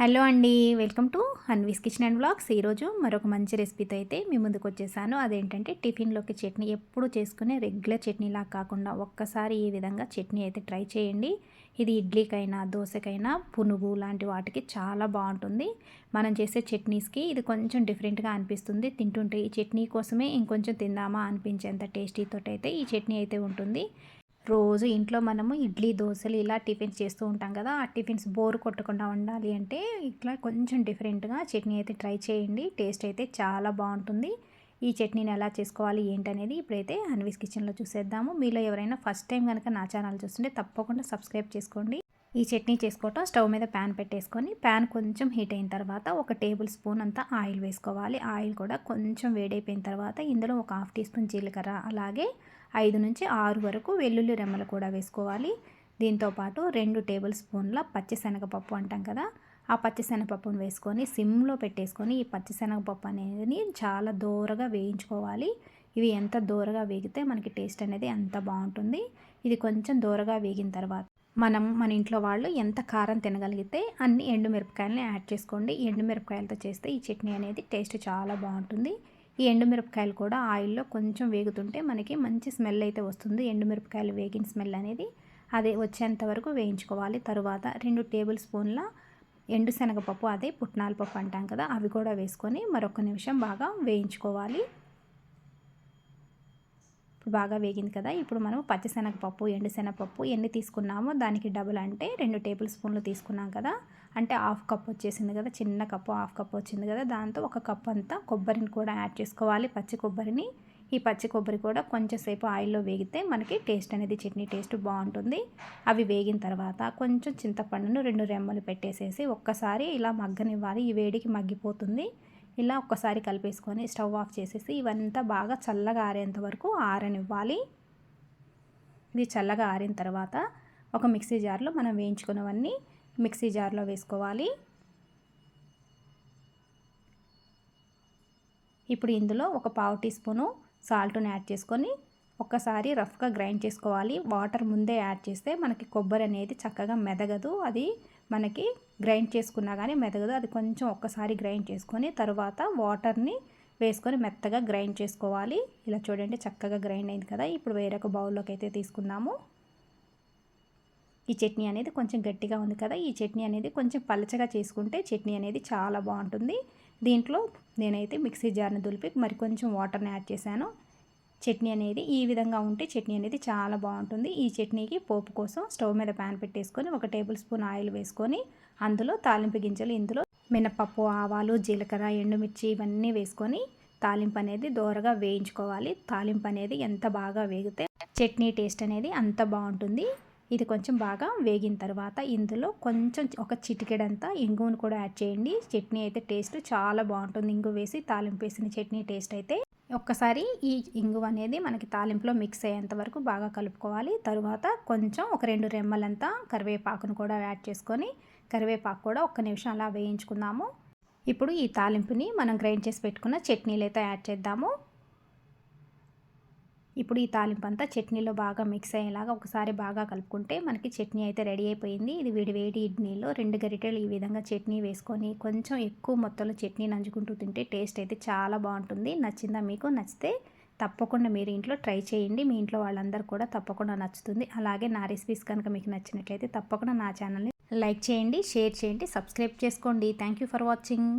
Hello అండి welcome to Hanvi's kitchen and blogs ఈరోజు మరొక మంచి రెసిపీతో అయితే మీ ముందుకు వచ్చేసాను. అదేంటంటే టిఫిన్లోకి చట్నీ ఎప్పుడు చేసుకునే రెగ్యులర్ చట్నీలా కాకుండా ఒక్కసారి ఈ విధంగా చట్నీ అయితే ట్రై చేయండి. ఇది ఇడ్లీకైనా దోశకైనా పునుగు లాంటి వాటికి చాలా బాగుంటుంది. మనం చేసే చట్నీస్కి ఇది కొంచెం డిఫరెంట్గా అనిపిస్తుంది. తింటుంటే ఈ చట్నీ కోసమే ఇంకొంచెం తిందామా అనిపించేంత టేస్టీతో అయితే ఈ చట్నీ అయితే ఉంటుంది. రోజు ఇంట్లో మనము ఇడ్లీ దోశలు ఇలా టిఫిన్స్ చేస్తూ ఉంటాం కదా ఆ టిఫిన్స్ బోర్ కొట్టకుండా ఉండాలి అంటే ఇట్లా కొంచెం డిఫరెంట్గా చట్నీ అయితే ట్రై చేయండి. టేస్ట్ అయితే చాలా బాగుంటుంది. ఈ చట్నీని ఎలా చేసుకోవాలి ఏంటనేది ఇప్పుడైతే అన్వీస్ కిచెన్లో చూసేద్దాము. మీలో ఎవరైనా ఫస్ట్ టైం కనుక నా ఛానల్ చూస్తుంటే తప్పకుండా సబ్స్క్రైబ్ చేసుకోండి. ఈ చట్నీ చేసుకోవటం స్టవ్ మీద ప్యాన్ పెట్టేసుకొని ప్యాన్ కొంచెం హీట్ అయిన తర్వాత ఒక టేబుల్ స్పూన్ అంతా ఆయిల్ వేసుకోవాలి. ఆయిల్ కూడా కొంచెం వేడైపోయిన తర్వాత ఇందులో ఒక హాఫ్ టీ స్పూన్ జీలకర్ర అలాగే ఐదు నుంచి ఆరు వరకు వెల్లుల్లి రెమ్మలు కూడా వేసుకోవాలి. దీంతోపాటు రెండు టేబుల్ స్పూన్ల పచ్చిశనగపప్పు అంటాం కదా ఆ పచ్చిశనగపప్పును వేసుకొని సిమ్లో పెట్టేసుకొని ఈ పచ్చిశనగపప్పు అనేది చాలా దూరగా వేయించుకోవాలి. ఇవి ఎంత దూరగా వేగితే మనకి టేస్ట్ అనేది అంత బాగుంటుంది. ఇది కొంచెం దూరగా వేగిన తర్వాత మనం మన ఇంట్లో వాళ్ళు ఎంత కారం తినగలిగితే అన్ని ఎండుమిరపకాయలని యాడ్ చేసుకోండి. ఎండుమిరపకాయలతో చేస్తే ఈ చట్నీ అనేది టేస్ట్ చాలా బాగుంటుంది. ఈ ఎండుమిరపకాయలు కూడా ఆయిల్లో కొంచెం వేగుతుంటే మనకి మంచి స్మెల్ అయితే వస్తుంది. ఎండుమిరపకాయలు వేగిన స్మెల్ అనేది అదే వచ్చేంత వరకు వేయించుకోవాలి. తరువాత రెండు టేబుల్ స్పూన్ల ఎండు శనగపప్పు అదే పుట్నాల పప్పు అంటాం కదా అవి కూడా వేసుకొని మరొక నిమిషం బాగా వేయించుకోవాలి. ఇప్పుడు బాగా వేగింది కదా ఇప్పుడు మనం పచ్చిశనగపప్పు ఎండుశనగపప్పు ఎన్ని తీసుకున్నామో దానికి డబుల్ అంటే రెండు టేబుల్ స్పూన్లు తీసుకున్నాం కదా అంటే హాఫ్ కప్ వచ్చేసింది కదా చిన్న కప్పు హాఫ్ కప్ వచ్చింది కదా దాంతో ఒక కప్ అంతా కొబ్బరిని కూడా యాడ్ చేసుకోవాలి. పచ్చి కొబ్బరిని. ఈ పచ్చి కొబ్బరి కూడా కొంచెంసేపు ఆయిల్లో వేగితే మనకి టేస్ట్ అనేది చట్నీ టేస్ట్ బాగుంటుంది. అవి వేగిన తర్వాత కొంచెం చింతపండును రెండు రెమ్మలు పెట్టేసేసి ఒక్కసారి ఇలా మగ్గనివ్వాలి. ఈ వేడికి మగ్గిపోతుంది. ఇలా ఒక్కసారి కలిపేసుకొని స్టవ్ ఆఫ్ చేసేసి ఇవంతా బాగా చల్లగా ఆరేంత వరకు ఆరనివ్వాలి. ఇది చల్లగా ఆరిన తర్వాత ఒక మిక్సీ జార్లో మనం వేయించుకున్నవన్నీ మిక్సీ జార్లో వేసుకోవాలి. ఇప్పుడు ఇందులో ఒక పావు టీ స్పూను సాల్ట్ని యాడ్ చేసుకొని ఒక్కసారి రఫ్గా గ్రైండ్ చేసుకోవాలి. వాటర్ ముందే యాడ్ చేస్తే మనకి కొబ్బరి అనేది చక్కగా మెదగదు. అది మనకి గ్రైండ్ చేసుకున్నా కానీ మెదగదు. అది కొంచెం ఒక్కసారి గ్రైండ్ చేసుకొని తర్వాత వాటర్ని వేసుకొని మెత్తగా గ్రైండ్ చేసుకోవాలి. ఇలా చూడండి చక్కగా గ్రైండ్ అయింది కదా. ఇప్పుడు వేరొక బౌల్లోకి అయితే తీసుకుందాము. ఈ చట్నీ అనేది కొంచెం గట్టిగా ఉంది కదా ఈ చట్నీ అనేది కొంచెం పలచగా చేసుకుంటే చట్నీ అనేది చాలా బాగుంటుంది. దీంట్లో నేనైతే మిక్సీ జార్ని దులిపి మరి కొంచెం వాటర్ని యాడ్ చేశాను. చట్నీ అనేది ఈ విధంగా ఉంటే చట్నీ అనేది చాలా బాగుంటుంది. ఈ చట్నీకి పోపు కోసం స్టవ్ మీద ప్యాన్ పెట్టేసుకొని ఒక టేబుల్ స్పూన్ ఆయిల్ వేసుకొని అందులో తాలింపు గింజలు ఇందులో మినపప్పు ఆవాలు జీలకర్ర ఎండుమిర్చి ఇవన్నీ వేసుకొని తాలింపు అనేది దోరగా వేయించుకోవాలి. తాలింపు అనేది ఎంత బాగా వేగితే చట్నీ టేస్ట్ అనేది అంత బాగుంటుంది. ఇది కొంచెం బాగా వేగిన తర్వాత ఇందులో కొంచెం ఒక చిటికెడంతా ఇంగువను కూడా యాడ్ చేయండి. చట్నీ అయితే టేస్ట్ చాలా బాగుంటుంది. ఇంగు వేసి తాలింపు వేసిన చట్నీ టేస్ట్ అయితే. ఒక్కసారి ఈ ఇంగువ అనేది మనకి తాలింపులో మిక్స్ అయ్యేంత వరకు బాగా కలుపుకోవాలి. తరువాత కొంచెం ఒక రెండు రెమ్మలంతా కరివేపాకును కూడా యాడ్ చేసుకొని కరివేపాకు కూడా ఒక్క నిమిషం అలా వేయించుకుందాము. ఇప్పుడు ఈ తాలింపుని మనం గ్రైండ్ చేసి పెట్టుకున్న చట్నీలు అయితే యాడ్ చేద్దాము. ఇప్పుడు ఈ తాలింపు అంతా చట్నీలో బాగా మిక్స్ అయ్యేలాగా ఒకసారి బాగా కలుపుకుంటే మనకి చట్నీ అయితే రెడీ అయిపోయింది. ఇది వేడి వేడి ఇడ్లీలో రెండు గరిటెలు ఈ విధంగా చట్నీ వేసుకొని కొంచెం ఎక్కువ మొత్తంలో చట్నీ నంచుకుంటూ తింటే టేస్ట్ అయితే చాలా బాగుంటుంది. నచ్చిందా మీకు? నచ్చితే తప్పకుండా మీరు ఇంట్లో ట్రై చేయండి. మీ ఇంట్లో వాళ్ళందరూ కూడా తప్పకుండా నచ్చుతుంది. అలాగే నా రెసిపీస్ కనుక మీకు నచ్చినట్లయితే తప్పకుండా నా ఛానల్ని లైక్ చేయండి షేర్ చేయండి సబ్స్క్రైబ్ చేసుకోండి. Thank for watching.